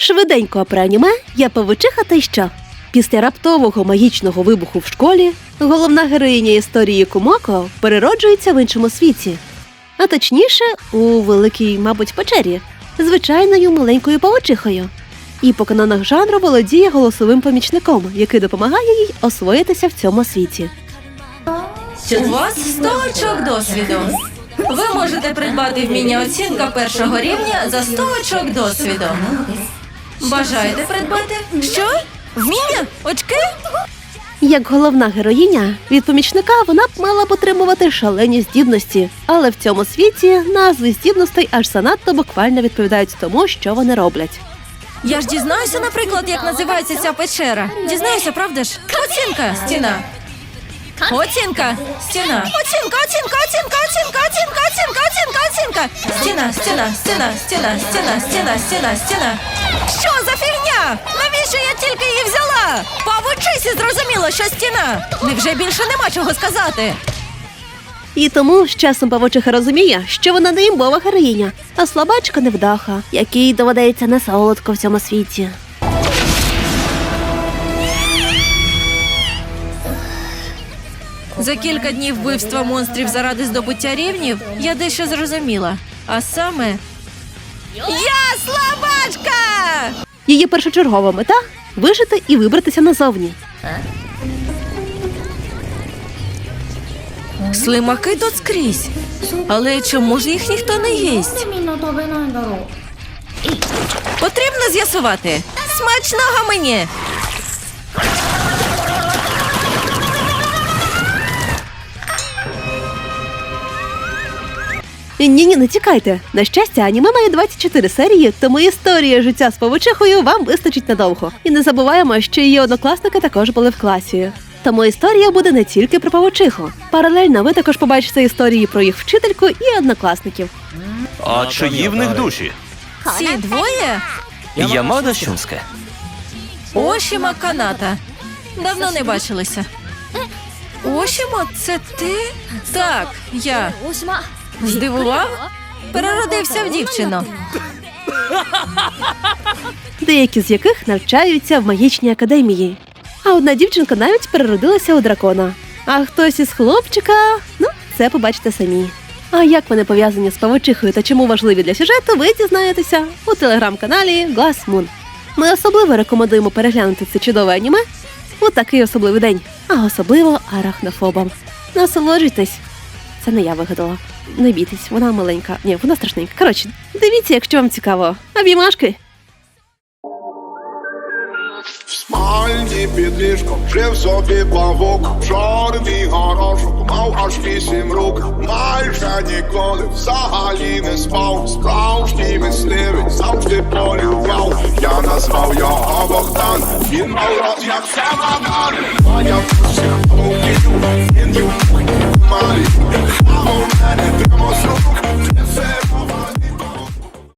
Швиденько про аніме я павучиха та й що. Після раптового магічного вибуху в школі головна героїня історії Кумоко перероджується в іншому світі. А точніше, у великій, мабуть, печері, звичайною маленькою павучихою. І по канонах жанру володіє голосовим помічником, який допомагає їй освоїтися в цьому світі. У вас 100 очок досвіду. Ви можете придбати вміння оцінка першого рівня за 100 очок досвіду. Бажаєте придбати? Що? Вміння? Очки? Як головна героїня, від помічника вона б мала б отримувати шалені здібності, але в цьому світі назви здібностей аж занадто буквально відповідають тому, що вони роблять. Я ж дізнаюся, наприклад, як називається ця печера. Дізнаюся, правда ж? Оцінка, стіна. Оцінка, стіна. Оцінка, оцінка, оцінка, оцінка, оцінка, оцінка, оцінка, оцінка. Стіна, стіна, стіна, стіна, стіна, стіна, стіна, стіна. Що за фігня? Навіщо я тільки її взяла? Павучисі зрозуміло, що стіна. Невже більше нема чого сказати? І тому з часом павучиха розуміє, що вона не імбова героїня, а слабачка невдаха, якій доведеться не солодко в цьому світі. За кілька днів вбивства монстрів заради здобуття рівнів я дещо зрозуміла. А саме. Я слабачка! Її першочергова мета вижити і вибратися назовні. Слимаки тут скрізь. Але чому ж їх ніхто не їсть? Потрібно з'ясувати. Смачного мені! Ні, ні, не тікайте. На щастя, аніме має 24 серії, тому історія життя з павучихою вам вистачить надовго. І не забуваємо, що її однокласники також були в класі. Тому історія буде не тільки про павучиху. Паралельно ви також побачите історії про їх вчительку і однокласників. А чиї в них душі? Ці двоє Ямада Щунське. Ошіма Каната. Давно не бачилися. Ошімо, це ти? Так, я. Здивував? Переродився в дівчину. деякі з яких навчаються в магічній академії. А одна дівчинка навіть переродилася у дракона. А хтось із хлопчика, ну, це побачите самі. А як вони пов'язані з павучихою та чому важливі для сюжету, ви дізнаєтеся у телеграм-каналі Glass Moon. Ми особливо рекомендуємо переглянути це чудове аніме у такий особливий день, а особливо арахнофобам. Насолоджуйтесь. Це не я вигадала. Не бійтесь, вона маленька. Ні, вона страшненька. Коротше, дивіться, якщо вам цікаво. Обіймашки! В спальні під ліжком жив собі павук, чорний горошок, мав аж вісім рук, майже ніколи взагалі не спав. Справжній мисливець завжди полюбляв. Я назвав його Богдан, він мав роз'яв все Моя всіх